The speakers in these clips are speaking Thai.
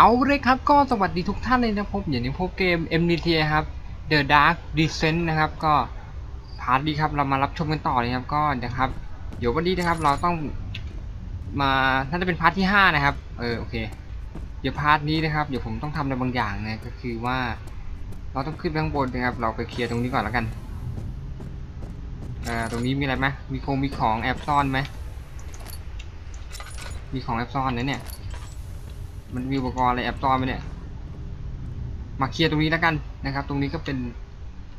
เอาเลยครับก็สวัสดีทุกท่านเลยนะพบอย่างนี้พบเกม MDT ครับ The Dark Descent นะครับ ก็พาร์ทนี้ครับเรามารับชมกันต่อเลยครับก็นะครับ เดี๋ยววันนี้นะครับเราต้องมาน่าจะเป็นพาร์ทที่ 5 นะครับ เออโอเค เดี๋ยวพาร์ทนี้นะครับเดี๋ยวผมต้องทำอะไรบางอย่างนะก็คือว่า เราต้องขึ้นไปข้างบนนะครับ เราไปเคลียร์ตรงนี้ก่อนแล้วกันเอ่อตรงนี้มีอะไรไหมมีคงมีของแอบซ่อนไหมมีของแอบซ่อนนะเนี่ย มันมีอุปกรณ์อะไรแอบซ่อนไหมเนี่ย มาเคลียร์ตรงนี้แล้วกันนะครับ ตรงนี้ก็เป็น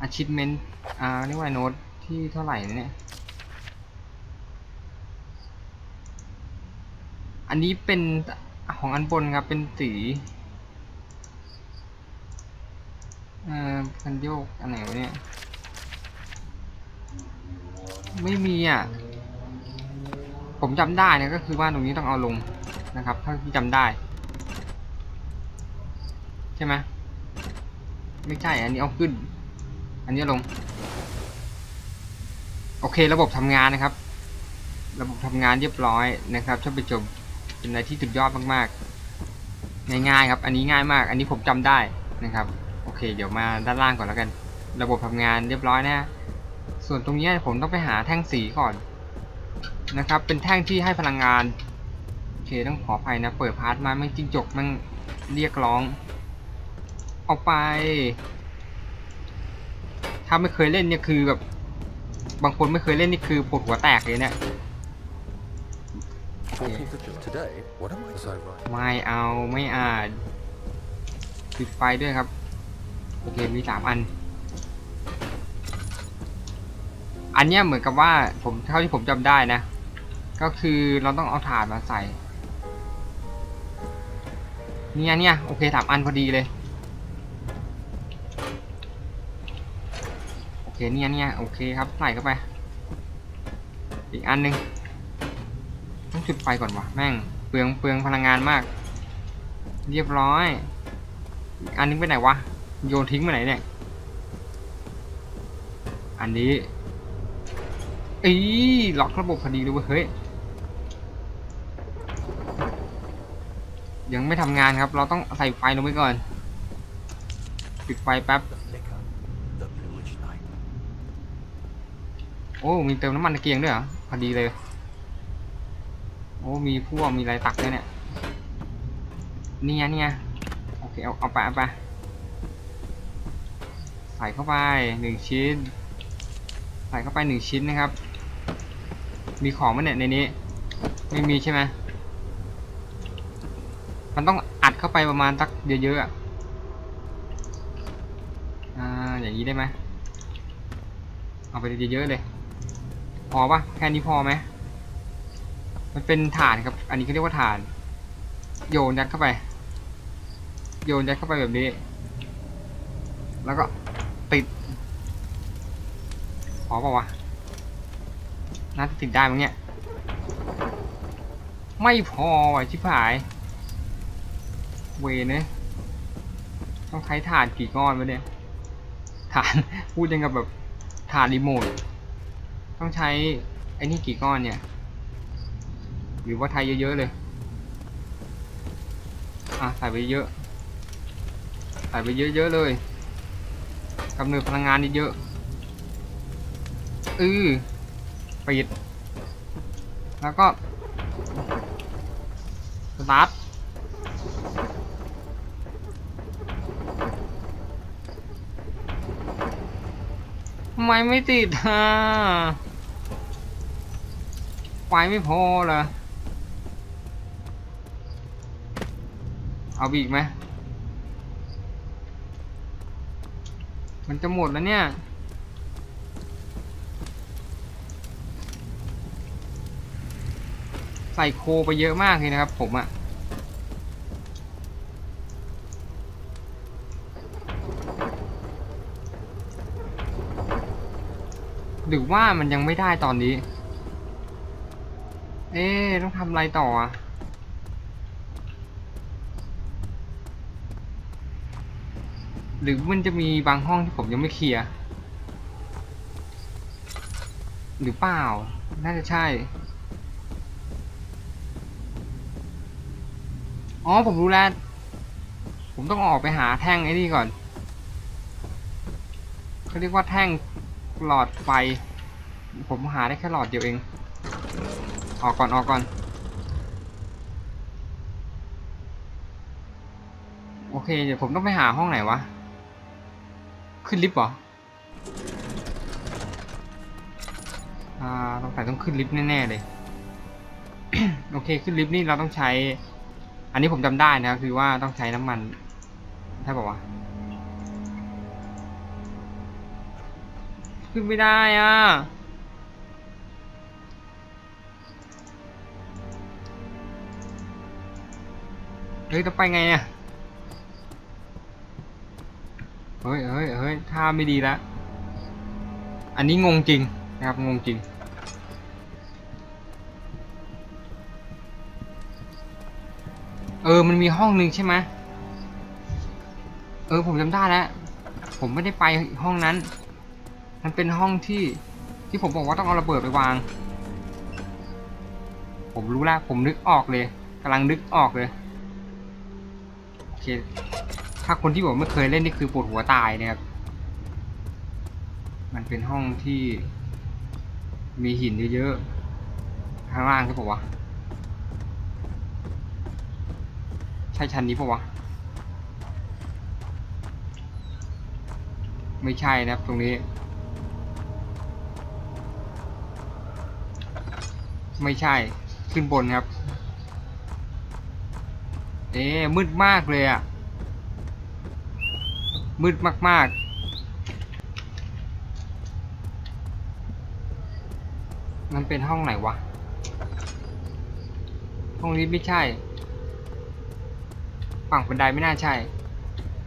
achievement อ่าเรียกว่าโน้ตที่เท่าไหร่เนี่ย อันนี้เป็นของอันบนครับ เป็นสีเอ่อคันโยกอันไหนวะเนี่ย ไม่มีอะ ผมจำได้นะก็คือว่าตรงนี้ต้องเอาลงนะครับเท่าที่จำได้ ช่ไหมไม่ใช่ อันนี้เอาขึ้น อันนี้ลง โอเค ระบบทำงานนะครับ ระบบทำงานเรียบร้อยนะครับท่านผู้ชมเป็นอะไรที่สุดยอดมากๆ ง่ายๆครับ อันนี้ง่ายมาก อันนี้ผมจำได้นะครับ โอเค เดี๋ยวมาด้านล่างก่อนแล้วกัน ระบบทำงานเรียบร้อยนะ ส่วนตรงนี้ผมต้องไปหาแท่งสีก่อนนะครับ เป็นแท่งที่ให้พลังงาน โอเค ต้องขออภัยนะ เปิดพาร์ทมาไม่งจิ้งจกมันเรียกร้อง เอาไป ถ้าไม่เคยเล่นเนี่ยคือแบบ บางคนไม่เคยเล่นนี่คือปวดหัวแตกเลยเนี่ย 14th of July. Today, what am I? Was I right? ไม่เอาไม่อ่านปิดไฟด้วยครับ โอเคมีสามอัน อันเนี้ยเหมือนกับว่าผมเท่าที่ผมจำได้นะ ก็คือเราต้องเอาถ่านมาใส่เนี่ยเนี่ยโอเคสามอันพอดีเลย คเนี่ยเนี่ยโอเคครับใส่เข้าไป อีกอันหนึงต้องจุดไฟก่อนวะแม่งเปลืองเปลืองพลังงานมาก เรียบร้อยอีกอันนึงไปไหนวะโยนทิ้งไปไหนเนี่ยอันนี้อีล็อกระบบพอดีเลยเฮ้ยยังไม่ทำงานครับ เราต้องใส่ไฟลงไปก่อน ปิดไฟแป๊บ The liquor, the bluish night. โอ้มีเติมน้ำมันตะเกียงด้วยเหรอพอดีเลย โอ้มีพวกมีอะไรตักด้วยเนี่ยเนี่ยเนี่ยโอเคเอาเอาไปเอาไปใส่เข้าไปหนึ่งชิ้น ใส่เข้าไปหนึ่งชิ้นนะครับ มีของไหมเนี่ยในนี้ ไม่มีใช่ไหมมันต้องอัดเข้าไปประมาณสักเยอะๆอะอ่าอย่างนี้ได้ไหมเอาไปเยอะๆเลย พอปะแค่นี้พอไหมมันเป็นฐานครับ อันนี้เขาเรียกว่าฐาน โยนยัดเข้าไป โยนยัดเข้าไปแบบนี้ แล้วก็ติดพอปะวะน่าจะติดได้มั้งเนี่ย ไม่พอว่ะชิบหาย เวเนะต้องใช้ฐานกี่ก้อนวะเนี่ยฐานพูดยังกับแบบฐานรีโมท ต้องใช้ไอ้นี่กี่ก้อนเนี่ย หรือว่าไทยเยอะๆเลย อะใส่ไปเยอะ ใส่ไปเยอะๆเลยกำเนิดพลังงานนี่เยอะอือปิด แล้วก็ สตาร์ททำไมไม่ติดฮะ ไฟไม่พอเหรอ เอาอีกไหม มันจะหมดแล้วเนี่ยใส่โคไปเยอะมากเลยนะครับผมอะหรือว่ามันยังไม่ได้ตอนนี้ เอ๊ต้องทำอะไรต่ออะหรือมันจะมีบางห้องที่ผมยังไม่เคลียร์หรือเปล่า น่าจะใช่ อ๋อผมรู้แล้ว ผมต้องออกไปหาแท่งไอ้นี่ก่อนเขาเรียกว่าแท่งหลอดไฟ ผมหาได้แค่หลอดเดียวเอง ออกก่อนออกก่อน โอเค เดี๋ยวผมต้องไปหาห้องไหนวะ ขึ้นลิฟต์เหรอ อ่าต้องใส่ต้องขึ้นลิฟต์แน่ๆเลย โอเคขึ้นลิฟต์นี่เราต้องใช้ อันนี้ผมจำได้นะครับคือว่าต้องใช้น้ำมันใช่ป่าวะขึ้นไม่ได้อะ เฮ้ยจะไปไงเนี่ยเฮ้ยเฮ้ยเฮ้ยท่าไม่ดีแล้วอันนี้งงจริงนะครับงงจริง เออมันมีห้องหนึ่งใช่ไหมเออผมจำได้แล้ว ผมไม่ได้ไปห้องนั้น มันเป็นห้องที่ที่ผมบอกว่าต้องเอาระเบิดไปวาง ผมรู้แล้วผมนึกออกเลยกำลังนึกออกเลย เค ถ้าคนที่บอกไม่เคยเล่นนี่คือปวดหัวตายนะครับ มันเป็นห้องที่มีหินเยอะๆ ข้างล่างใช่ปะวะ ใช่ชั้นนี้ปะวะ ไม่ใช่นะครับตรงนี้ ไม่ใช่ขึ้นบนครับ เอ๊มืดมากเลยอะ่ะมืดมาก ๆ มันเป็นห้องไหนวะ ห้องนี้ไม่ใช่ ฝั่งบันไดไม่น่าใช่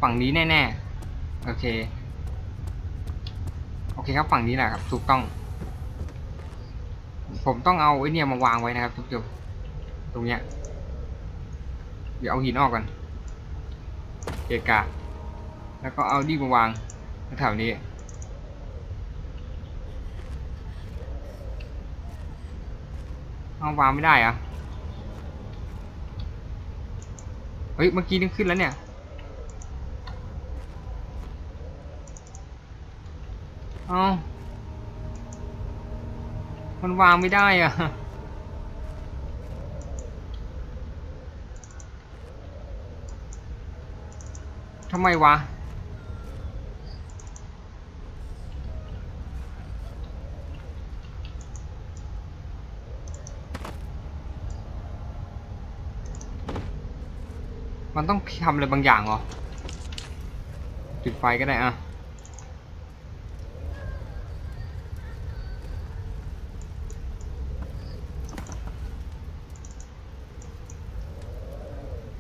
ฝั่งนี้แน่ ๆ โอเค โอเคครับฝั่งนี้แหละครับ ถูกต้อง ผมต้องเอาไอ้เนี่ยมาวางไว้นะครับทุกจุดตรงเนี้ย เดี๋ยวเอาหินออกก่อนเกกะแล้วก็เอาดีมาวางแถวนี้เอาวางไม่ได้อะเฮ้ย เมื่อกี้นึกขึ้นแล้วเนี่ย เอามันวางไม่ได้อะ ทำไมวะ มันต้องทำอะไรบางอย่างเหรอ จุดไฟก็ได้อะ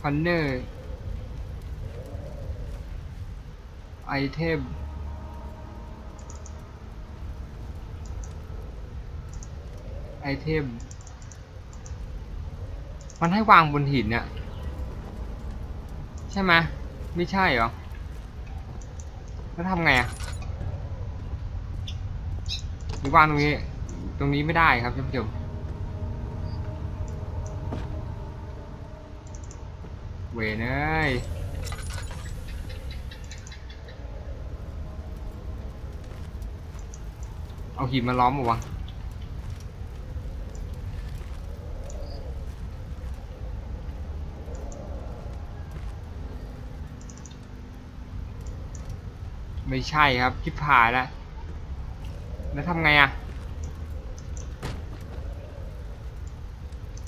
พันเนอร์ ไอเทมไอเทม มันให้วางบนหินเนี่ยใช่ไหมไม่ใช่เหรอ แล้วทำไงอะหรือวางตรงนี้ ตรงนี้ไม่ได้ครับท่านผู้ชมเวนเอ้ย เอาหินมาล้อมมาวะไม่ใช่ครับคิดผ่ายแล้ว แล้วทำไงอะ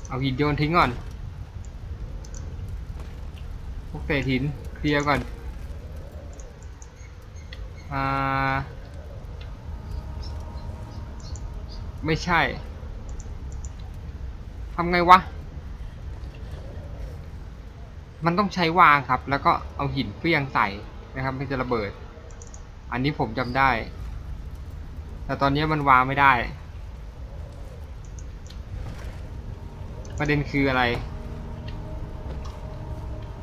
เอาหินโยนทิ้งก่อน พวกเศษหินเคลียร์ก่อน อ่า ไม่ใช่ทำไงวะ มันต้องใช้วางครับ แล้วก็เอาหินเฟี้ยงใส่นะครับมันจะระเบิด อันนี้ผมจำได้ แต่ตอนนี้มันวางไม่ได้ ประเด็นคืออะไร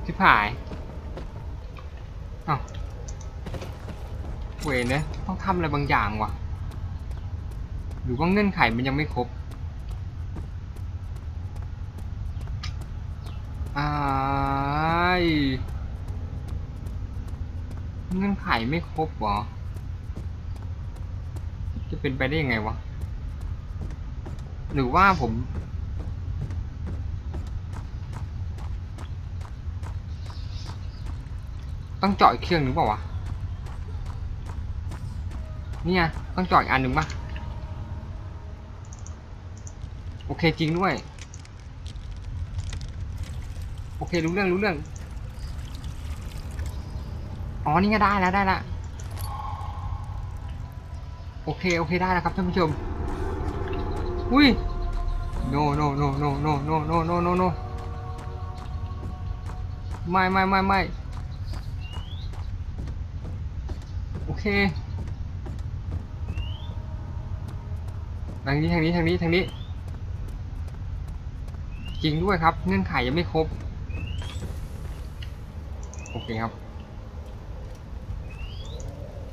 ที่ผายอ้าวเวนเนี่ยต้องทำอะไรบางอย่างวะ รือว่าเงื่อนไขมันยังไม่ครบอ้าเงื่อนไขไม่ครบเหรอ จะเป็นไปได้ยังไงวะ หรือว่าผมต้องเจาะอีกเครื่องหนึ่งเปล่าวะเนี่ยต้องเจาะอีกอันหนึ่งปะ โอเคจริงด้วย โอเครู้เรื่องรู้เรื่อง อ๋อนี่ก็ได้แล้วได้ละโอเคโอเคได้แล้วครับท่านผู้ชม อุ้ย no no no no no no no no no no ไม่ไม่ไม่ไม่โอเคทางนี้ทางนี้ทางนี้ทางนี้ จริงด้วยครับ เงื่อนไขยังไม่ครบ โอเคครับ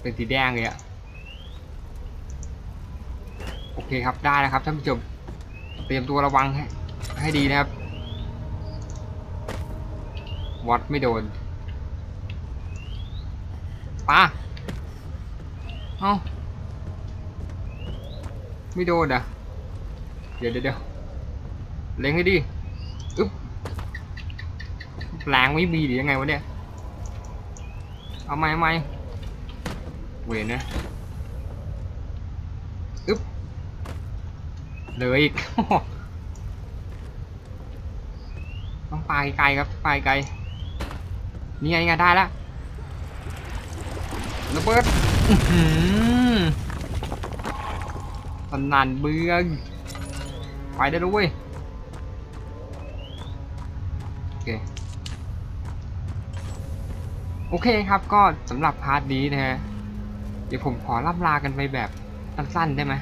เป็นสีแดงเลยอะโอเคครับได้แล้วครับท่านผู้ชมเตรียมตัวระวังให้ให้ดีนะครับ วัดไม่โดนปาเอ้าไม่โดนอะ เดี๋ยวเดี๋ยวเดี๋ยวเล็งให้ดี แรงไม่มีหรือยังไงวะเนี่ย เอาไหมเอาไหมเวนนะอึ๊บเหลยอีกต้องไปไกลครับไปไกลนี่ไงนี่ไงได้แล้วระเบิดสนั่นเบืองไปได้ด้วยโอเค โอเคครับก็สำหรับพาร์ทนี้นะฮะเดี๋ยวผมขอล่ำลากันไปแบบสั้นๆได้ไหม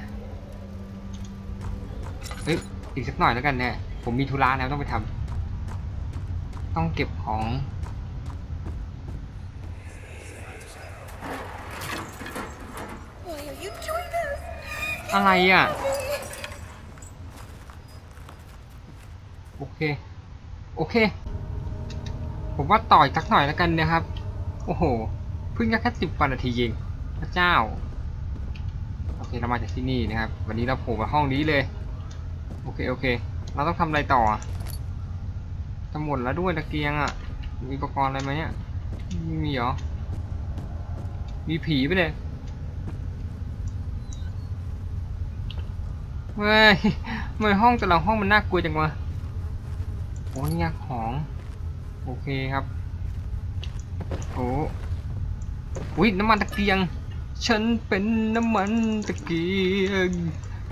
เฮ้ยอีกสักหน่อยแล้วกันเนี่ยผมมีธุระแล้วต้องไปทำต้องเก็บของอะไรอะ โอเค โอเค ผมว่าต่อยสักหน่อยแล้วกันนะครับ โอ้โห เพิ่งแค่สิบกว่านาทีเองพระเจ้า โอเคเรามาจากที่นี่นะครับ วันนี้เราโผล่มาห้องนี้เลย โอเคโอเค เราต้องทำอะไรต่ออะจะหมดแล้วด้วยตะเกียงอะ มีอุปกรณ์อะไรไหมเนี่ยไม่มีหรอ มีผีไปเลยเฮ้ยทำไมห้องแต่ละห้องมันน่ากลัวจังวะโอ้นี่ไงของ โอเคครับ โอ้อุ้ยน้ำมันตะเกียง ฉันเป็นน้ำมันตะเกียง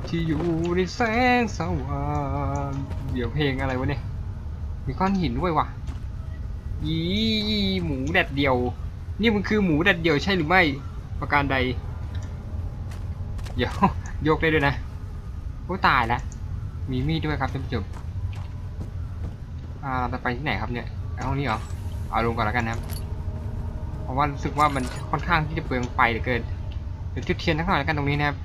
ที่อยู่ในแสงสว่างเดี๋ยวเพลงอะไรวะเนี่ย มีก้อนหินด้วยว่ะยีหมูแดดเดียว นี่มันคือหมูแดดเดียวใช่หรือไม่ ประการใด เดี๋ยวโยกได้ด้วยนะโอ้ตายล้วมีมีดด้วยครับท่านผู้ชมอ่าเราจะไปที่ไหนครับเนี่ยห้องนี้เหรอ เอาลงก่อนแล้วกันนะครับ เพราะว่ารู้สึกว่ามันค่อนข้างที่จะเปลืองไฟเหลือเกินเดี๋ยวจุดเทียนสักหน่อยแล้วกันตรงนี้นะครับ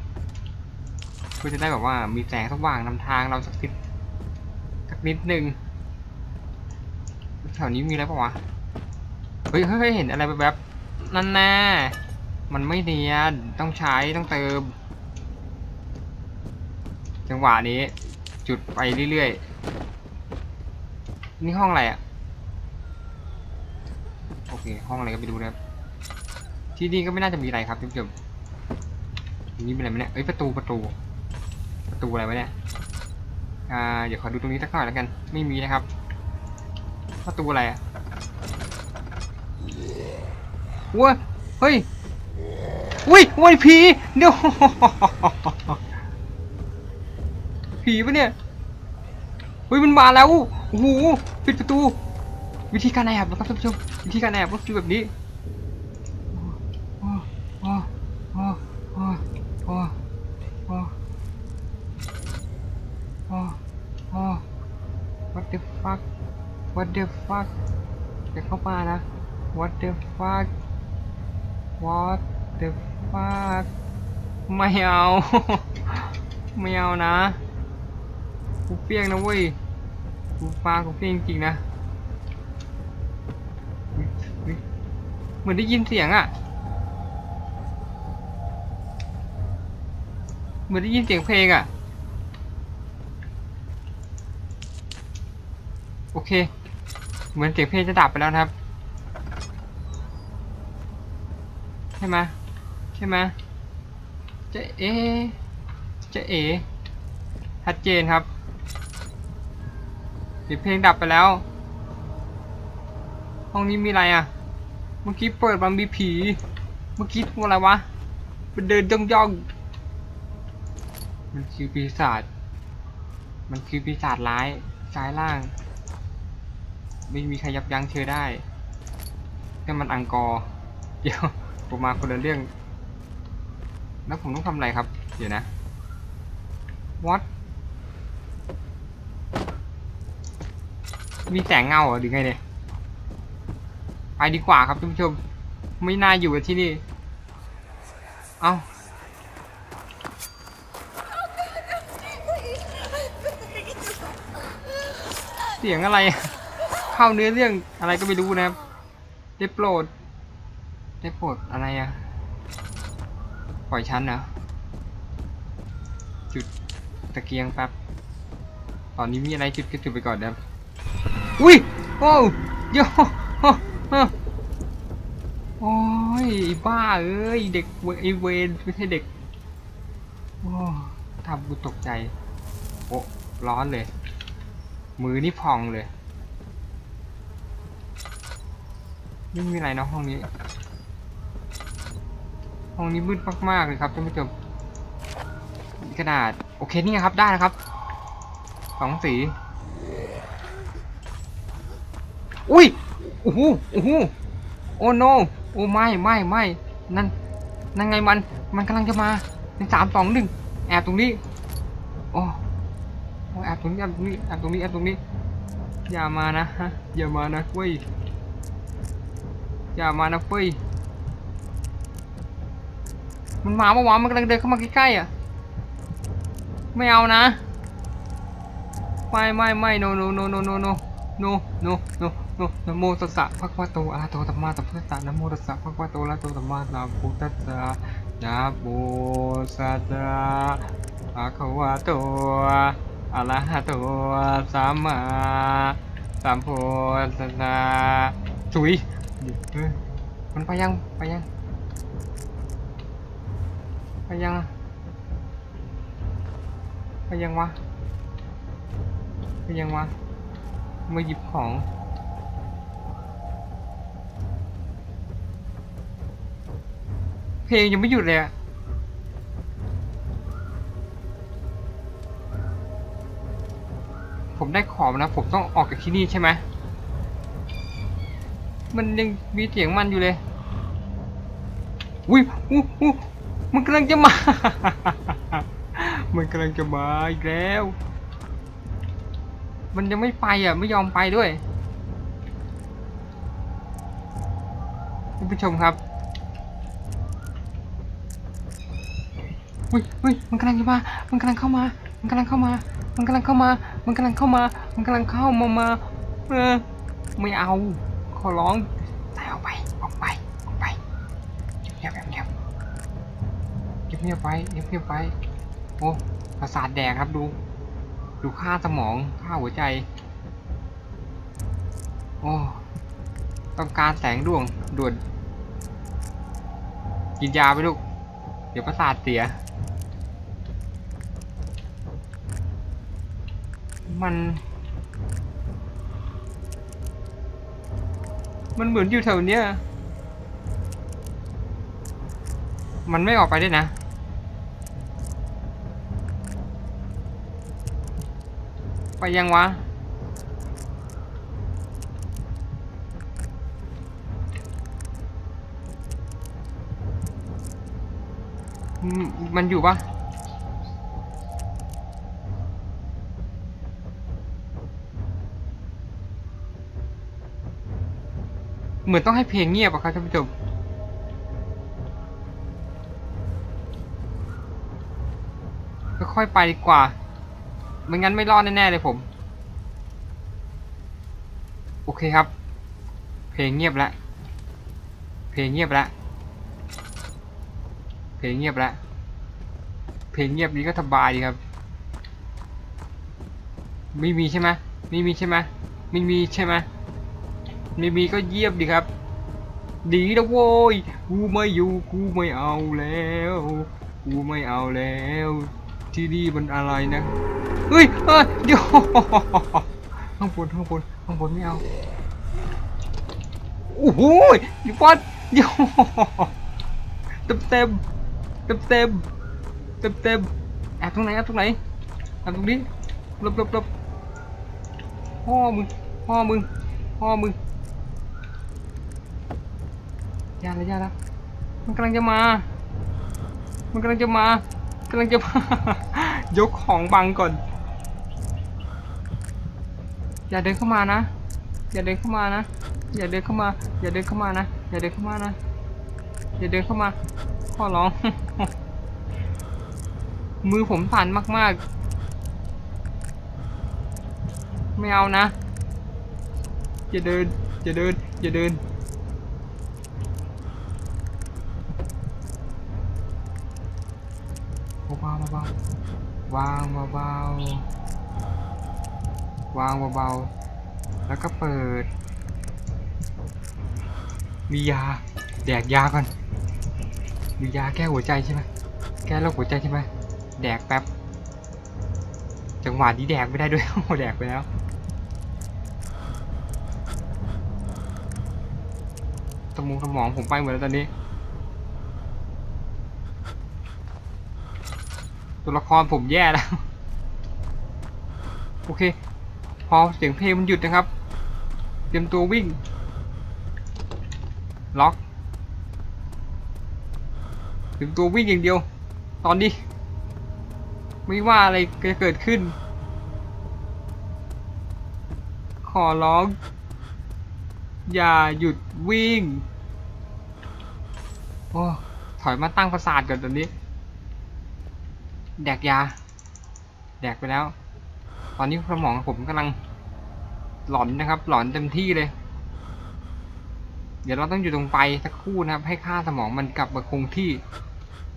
เพื่อจะได้แบบว่ามีแสงสว่างนำทางเราสักนิดสักนิดหนึ่งแถวนี้มีอะไรปะวะเฮ้ยเฮ้ยเฮ้ยเห็นอะไรแบบนั่นแน่มันไม่เนียนต้องใช้ต้องเติม จังหวะนี้ จุดไปเรื่อยๆนี่ห้องอะไรอะ่ะ โอเค ห้องอะไรก็ไปดูนะครับ ที่นี่ก็ไม่น่าจะมีอะไรครับท่านๆนี้เป็นอะไรไหมเนี่ยเอ้ยประตูประตู ประตูอะไรวะเนี่ยอ่าเดี๋ยวขอดูตรงนี้สักหน่อยแล้วกัน ไม่มีนะครับ ประตูอะไรอะว้าเฮ้ยอุ้ยโอ้ยผีเดี๋ยวผีปะเนี่ยเฮ้ยมันมาแล้วโอ้โหปิดประตู วิธีการแอบนะครับท่านผู้ชมวิธีการแอบก็คือแบบนี้วัดเดฟักวัดเดฟักอย่าเข้ามานะ What the fuck What the fuck ไม่เอาไม่เอานะกูเปี้ยงนะเว้ยกูปลากูเปี้ยงจริงๆนะ เหมือนได้ยินเสียงอะ เหมือนได้ยินเสียงเพลงอะ โอเค เหมือนเสียงเพลงจะดับไปแล้วครับใช่ไหมใช่ไหมจะเอจะเอชัดเจนครับเสียงเพลงดับไปแล้ว ห้องนี้มีอะไรอะ เมื่อกี้เปิดมันมีผี เมื่อกี้อะไรวะ มันเดินย่องย่องมันคือปีศาจ มันคือปีศาจร้ายซ้ายล่าง ไม่มีใครยับยั้งเธอได้แค่มันอังกอร์เดี๋ยวผมมาคนละเรื่อง แล้วผมต้องทำอะไรครับ เดี๋ยวนะ what มีแสงเงาหรือไงเนี่ย ไปดีกว่าครับท่านผู้ชม ไม่น่าอยู่กับที่นี่ เอ้าเสียงอะไร เข้าเนื้อเรื่องอะไรก็ไม่รู้นะครับ ได้โปรด ได้โปรดอะไรอะปล่อยฉันนะจุดตะเกียงแป๊บ ตอนนี้มีอะไรจุดก็จุดไปก่อนนะครับ อุ้ย โอ้ยโอ้ โอ้โอ้ยไอ้บ้าเอ้ยเด็กไอเวนไม่ใช่เด็กโอ้ทำกูตกใจโอ้ร้อนเลย มือนี่พองเลยไม่มีอะไรเนาะห้องนี้ ห้องนี้มืดมากๆเลยครับท่านผู้ชมมีกระดาษโอเคนี่ครับได้นะครับสองสี อุ้ย อ้โหโอ้โหโอ้โนโอ้ไม่ไม่ไม่นั่นนั่นไงมันมันกำลังจะมาในสามสองหนึ่งแอบตรงนี้โอ้โอ้แอบตรงนี้แอบตรงนี้แอบตรงนี้แอบตรงนี้ อย่ามานะฮะอย่ามานะเว้ยอย่ามานะเฟ้ยมันมาเมื่อวานมันกำลังเดินเข้ามาใกล้ๆอะไม่เอานะไม่ไม่ไม่ no no no no no no no no no นะโมตัสสะภะคะวะโตอะระหะโตสัมมาสัมพุทธัสสะนะโมตัสสะภะคะวะโตอะระหะโตสัมมาสัมพุทธัสสะนะโมตัสสะภะคะวะโตอะระหะโตสัมมาสัมพุทธัสสะจุยเฮ้ยมันไปยังไปยังไปยังไปยังวะไปยังวะมาหยิบของ เพลงยังไม่หยุดเลยอะผมได้ของนะผมต้องออกจากที่นี่ใช่ไหม มันยังมีเสียงมันอยู่เลย อุ้ยอู้อู้มันกำลังจะมา มันกำลังจะมาอีกแล้ว มันยังไม่ไปอะ ไม่ยอมไปด้วย คุณผู้ชมครับ อุ้ยอุ้ยมันกำลังจะมา มันกำลังเข้ามา มันกำลังเข้ามา มันกำลังเข้ามา มันกำลังเข้ามา มันกำลังเข้ามามาเออไม่เอา ขอร้องแต่ออกไป ออกไป ออกไปเงียบเงียบเงียบเงียบไปเงียบเงียบไป โอ้ประสาทแดกครับดู ดูค่าสมอง ค่าหัวใจ โอ้ต้องการแสงดวงด่วนกินยาไปลูก เดี๋ยวประสาทเสีย มัน มันเหมือนอยู่แถวเนี้ย มันไม่ออกไปได้นะ ไปยังวะมมันอยู่ปะ เหมือนต้องให้เพลงเงียบอะครับท่านผู้ชมค่อยๆไปดีกว่า ไม่งั้นไม่รอดแน่ๆเลยผม โอเคครับ เพลงเงียบแล้ว เพลงเงียบแล้ว เพลงเงียบแล้ว เพลงเงียบนี้ก็สบายดีครับ ไม่มีใช่ไหมไม่มีใช่ไหมไม่มีใช่ไหม ไม่มีก็เยียบดีครับ ดีนะโว้ยกูไม่อยู่กูไม่เอาแล้ว กูไม่เอาแล้ว ที่นี่มันอะไรนะเฮ้ยเฮ้ยเดี๋ยวข้างบนข้างบนข้างบนไม่เอาโอ้โหพี่บอลเดี๋ยวเต็มเต็มเต็มเต็มเต็มเต็มแอบตรงไหนแอบตรงไหนแอบตรงนี้หลบหลบหลบพ่อมึงพ่อมึงพ่อมึง ยาละอยาละมันกำลังจะมา มันกำลังจะมากำลังจะมายกของบังก่อน อย่าเดินเข้ามานะ อย่าเดินเข้ามานะ อย่าเดินเข้ามา อย่าเดินเข้ามานะ อย่าเดินเข้ามานะ อย่าเดินเข้ามาขอร้อง มือผมสั่นมากๆ ไม่เอานะ อย่าเดิน อย่าเดิน อย่าเดิน เบาๆเบาวางเบาๆวางเบาๆแล้วก็เปิด มียาแดกยาก่อน มียาแก้หัวใจใช่ไหมแก้โรคหัวใจใช่ไหมแดกแป๊บ จังหวะนี้แดกไม่ได้ด้วยโอ้แดกไปแล้วสมองสมองผมไปหมดแล้วตอนนี้ ตัวละครผมแย่แล้ว โอเค พอเสียงเพลงมันหยุดนะครับ เตรียมตัววิ่ง ล็อกเตรียมตัววิ่งอย่างเดียว ตอนนี้ ไม่ว่าอะไรจะเกิดขึ้น ขอร้อง อย่าหยุดวิ่ง โอ้ถอยมาตั้งประสาทก่อนตอนนี้ แดกยา แดกไปแล้ว ตอนนี้สมองผมกำลังหลอนนะครับ หลอนเต็มที่เลย เดี๋ยวเราต้องอยู่ตรงไปสักครู่นะครับ ให้ค่าสมองมันกลับมาคงที่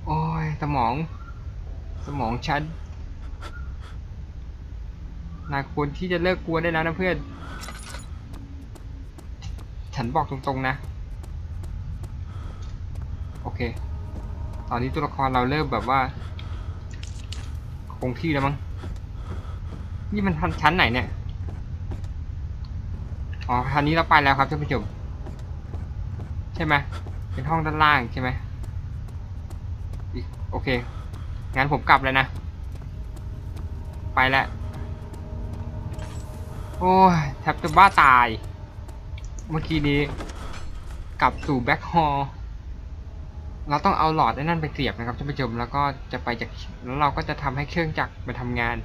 โอ้ยสมอง สมองฉันนายควรที่จะเลิกกลัวได้แล้วนะเพื่อน ฉันบอกตรงๆนะ โอเค ตอนนี้ตัวละครเราเริ่มแบบว่า คงที่แล้วมั้ง นี่มันทันชั้นไหนเนี่ย อ๋อทันนี้เราไปแล้วครับท่านผู้ชม ใช่ไหมเป็นห้องด้านล่างใช่ไหมอีกโอเค งั้นผมกลับเลยนะ ไปแล้ว โอ้ยแทบจะบ้าตาย เมื่อกี้นี้ กลับสู่แบ็คฮอล เราต้องเอาหลอดไอ้นั่นไปเสียบนะครับท่านผู้ชมแล้วก็จะไปจากแล้วเราก็จะทำให้เครื่องจักรไปทำงาน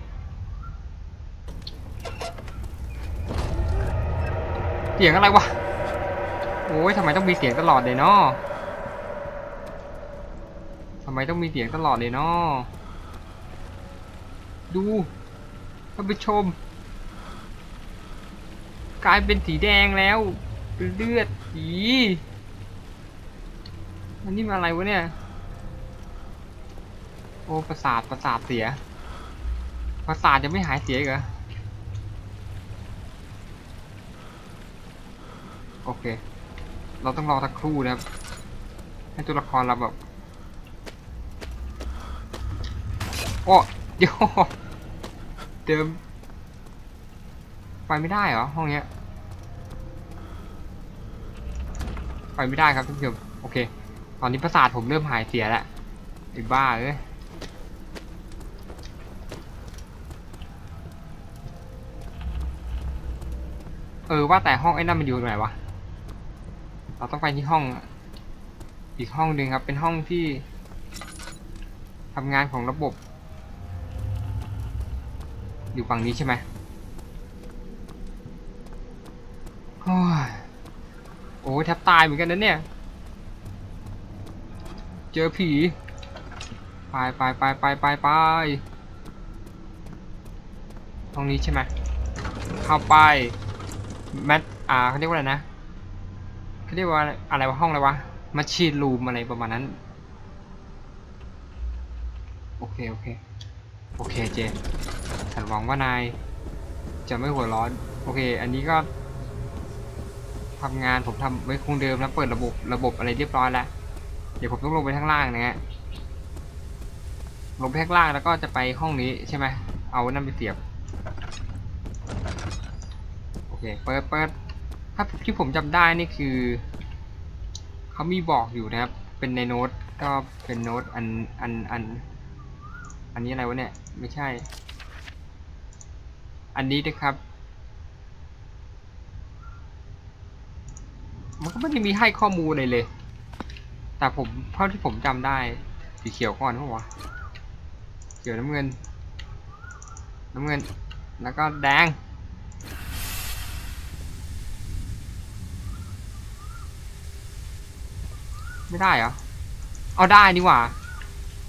เสียงอะไรวะโอ้ยทำไมต้องมีเสียงตลอดเลยเนาะทำไมต้องมีเสียงตลอดเลยเนาะดูท่านผู้ชม กลายเป็นสีแดงแล้วเลือดสี อันนี้มันอะไรวะเนี่ย โอ้ประสาทประสาทเสีย ประสาทจะไม่หายเสียเหรอ โอเค เราต้องรอสักครู่นะครับ ให้ตัวละครเราแบบโอ้ยเดิมไปไม่ได้เหรอห้องเนี้ยไปไม่ได้ครับท่านผู้ชมโอเค ตอนนี้ประสาทผมเริ่มหายเสียแล้วไอ้บ้าเอ้ยเออว่าแต่ห้องไอ้นั่นมันอยู่ตรงไหนวะ เราต้องไปที่ห้อง อีกห้องหนึ่งครับ เป็นห้องที่ทำงานของระบบ อยู่ฝั่งนี้ใช่ไหมโอ้ยโอ้ยแทบตายเหมือนกันนะเนี่ย เจอผี ไปไปไปไปไปไปห้องนี้ใช่ไหมเข้าไปแมทอ่าเขาเรียกว่าอะไรนะเขาเรียกว่าอะไรวะห้องอะไรวะมาชีนรูมอะไรประมาณนั้น โอเค โอเค โอเคเจฉันหวังว่านาย จะไม่หัวร้อน โอเค อันนี้ก็ทำงานผมทำไว้คงเดิมแล้วเปิดระบบระบบอะไรเรียบร้อยแล้ว เดี๋ยวผมต้องลงไปข้างล่างนะฮะลงไปข้างล่างแล้วก็จะไปห้องนี้ใช่ไหมเอานั่นไปเสียบโอเคเปิดเปิดถ้าที่ผมจำได้นี่คือเขามีบอกอยู่นะครับ เป็นในโน้ตก็เป็นโน้ตอันอันอันอันนี้อะไรวะเนี่ยไม่ใช่ อันนี้นะครับมันก็ไม่ได้มีให้ข้อมูลเลยเลย แต่ผมเท่าที่ผมจำได้ สีเขียวก่อนเพราะวะเขียวน้ำเงิน น้ำเงิน แล้วก็แดง ไม่ได้เหรอ เอาได้นี่หว่า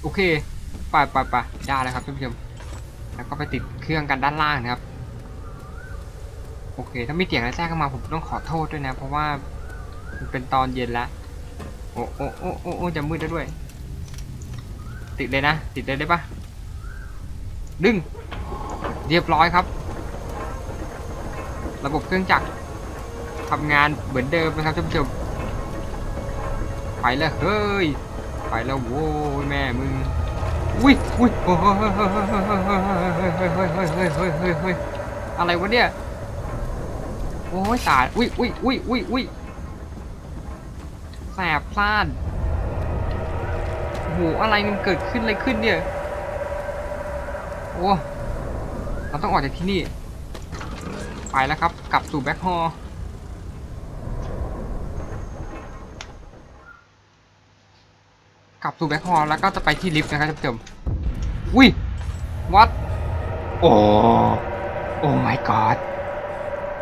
โอเค ไปไปไปได้แล้วครับท่านผู้ชม แล้วก็ไปติดเครื่องกันด้านล่างนะครับ โอเค ถ้ามีเสียงอะไรแทรกเข้ามาผมต้องขอโทษด้วยนะ เพราะว่ามันเป็นตอนเย็นแล้ว โอ้โอ้โอ้โอ้จะมืดแล้วด้วย ติดเลยนะ ติดเลยได้ปะดึง เรียบร้อยครับ ระบบเครื่องจักรทำงานเหมือนเดิมนะครับท่านผู้ชมไปแล้วเฮ้ยไปแล้วโว้ยแม่มึงอุ้ยอุ้ยเฮ้ยเฮ้ยเฮ้ยเฮ้ยเฮ้ยอะไรวะเนี่ยโอ้ยสายอุ้ยอุ้ยอุ้ยอุ้ยอุ้ย สบพลาดโอ้โหอะไรมันเกิดขึ้นอะไรขึ้นเนี่ยโอ้เราต้องออกจากที่นี่ ไปแล้วครับ กลับสู่แบ็คฮอลล์กลับสู่แบ็คฮอลล์แล้วก็จะไปที่ลิฟต์นะครับท่านผู้ชมอุ้ยวัดโอ้โอ้ my god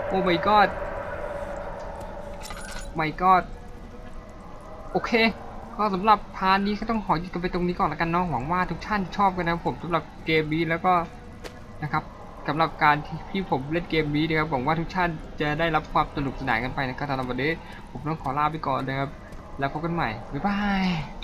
โอ้ my god my god โอเค ก็สำหรับพาร์ทนี้ก็ต้องขอหยุดกันไปตรงนี้ก่อนแล้วกันเนาะหวังว่าทุกท่านชอบกันนะผมสำหรับเกมนี้แล้วก็นะครับสำหรับการที่พี่ผมเล่นเกมนี้นะครับหวังว่าทุกท่านจะได้รับความสนุกสนานกันไปนะครับสำหรับวันนี้ผมต้องขอลาไปก่อนนะครับแล้วพบกันใหม่บ๊ายบาย